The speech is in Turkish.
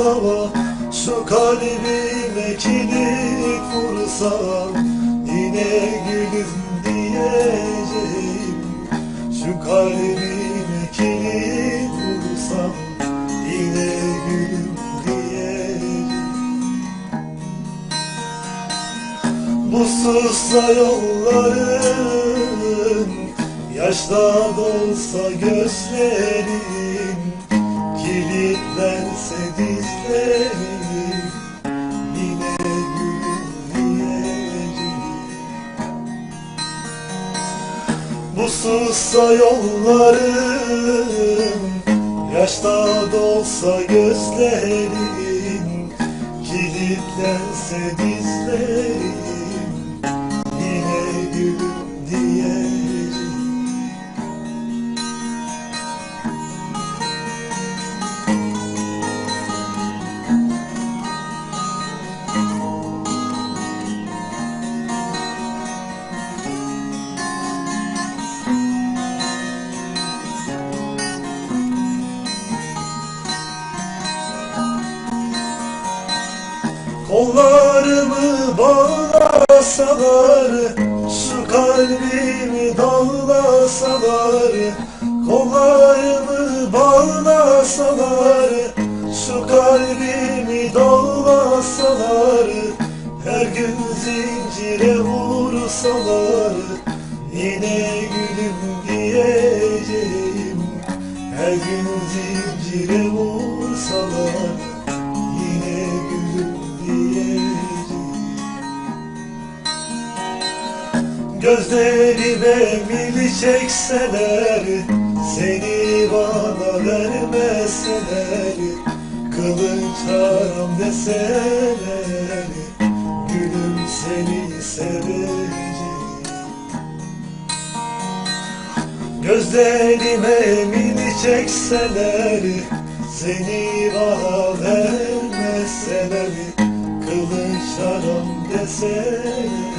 olsa Şu kalbime kilit vursam Yine gülüm diyeceğim. Şu kalbime kilit vursam Yine gülüm diyeceğim. Bu susla yolların Yaşla dolsa gözlerin Kilitlense dizlerin Yine gülüm diyeceğim Bu sussa yolların Yaşta dolsa gözlerin Kilitlense dizlerin Yine gülüm diyeceğim Kollarımı bağlasalar Şu kalbimi dağlasalar Kollarımı bağlasalar Şu kalbimi dağlasalar Her gün zincire vursalar Yine gülüm diyeceğim. Her gün zincire vursalar Gözlerime mil çekseler Seni bana vermeseler Kılınç haram deseler Gülüm seni seveceğim Gözlerime mini çekseler Seni bana vermeseler Kılınç haram deseler